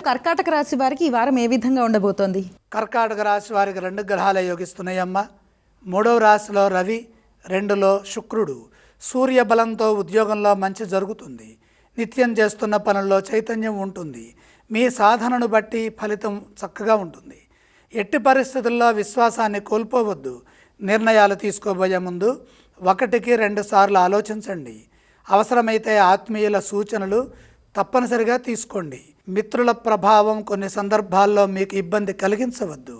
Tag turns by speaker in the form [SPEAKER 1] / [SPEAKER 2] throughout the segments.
[SPEAKER 1] కర్కాటక రాశి వారికి ఈ వారం ఏ విధంగా ఉండబోతోంది?
[SPEAKER 2] కర్కాటక రాశి వారికి రెండు గ్రహాలే యోగిస్తున్నాయమ్మ. మూడవ రాశిలో రవి రెండులో శుక్రుడు. సూర్య బలంతో ఉద్యోగంలో మంచి జరుగుతుంది. నిత్యం చేస్తున్న పనుల్లో చైతన్యం ఉంటుంది. మీ సాధనను బట్టి ఫలితం చక్కగా ఉంటుంది. ఎట్టి పరిస్థితుల్లో విశ్వాసాన్ని కోల్పోవద్దు. నిర్ణయాలు తీసుకోబోయే ముందు ఒకటికి రెండు సార్లు ఆలోచించండి. అవసరమైతే ఆత్మీయుల సూచనలు తప్పనిసరిగా తీసుకోండి. మిత్రుల ప్రభావం కొన్ని సందర్భాల్లో మీకు ఇబ్బంది కలిగించవద్దు.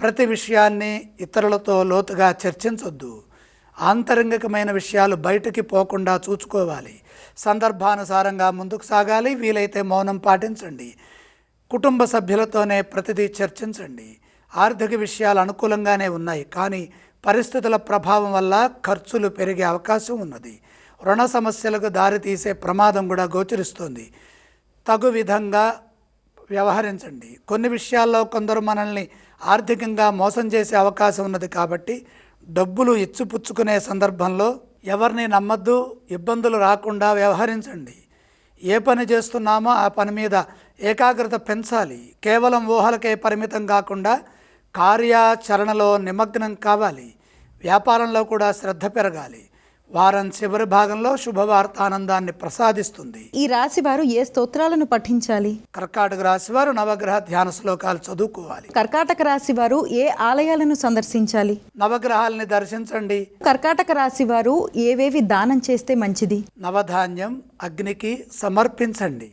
[SPEAKER 2] ప్రతి విషయాన్ని ఇతరులతో లోతుగా చర్చించొద్దు. ఆంతరంగికమైన విషయాలు బయటికి పోకుండా చూసుకోవాలి సందర్భానుసారంగా ముందుకు సాగాలి వీలైతే మౌనం పాటించండి. కుటుంబ సభ్యులతోనే ప్రతిదీ చర్చించండి. ఆర్థిక విషయాలు అనుకూలంగానే ఉన్నాయి కానీ పరిస్థితుల ప్రభావం వల్ల ఖర్చులు పెరిగే అవకాశం ఉన్నది. రుణ సమస్యలకు దారితీసే ప్రమాదం కూడా గోచరిస్తోంది. తగు విధంగా వ్యవహరించండి. కొన్ని విషయాల్లో కొందరు మనల్ని ఆర్థికంగా మోసం చేసే అవకాశం ఉన్నది కాబట్టి డబ్బులు ఇచ్చిపుచ్చుకునే సందర్భంలో ఎవరిని నమ్మద్దు ఇబ్బందులు రాకుండా వ్యవహరించండి. ఏ పని చేస్తున్నామో ఆ పని మీద ఏకాగ్రత పెంచాలి. కేవలం ఊహలకే పరిమితం కాకుండా కార్యాచరణలో నిమగ్నం కావాలి. వ్యాపారంలో కూడా శ్రద్ధ పెరగాలి. వారం చివరి భాగంలో శుభవార్త ఆనందాన్ని ప్రసాదిస్తుంది.
[SPEAKER 1] ఈ రాశి వారు ఏ స్తోత్రాలను పఠించాలి?
[SPEAKER 2] కర్కాటక రాశి వారు నవగ్రహ ధ్యాన శ్లోకాలు చదువుకోవాలి.
[SPEAKER 1] కర్కాటక రాశి వారు ఏ ఆలయాలను సందర్శించాలి?
[SPEAKER 2] నవగ్రహాలని దర్శించండి.
[SPEAKER 1] కర్కాటక రాశి వారు ఏవేవి దానం చేస్తే మంచిది?
[SPEAKER 2] నవధాన్యం అగ్నికి సమర్పించండి.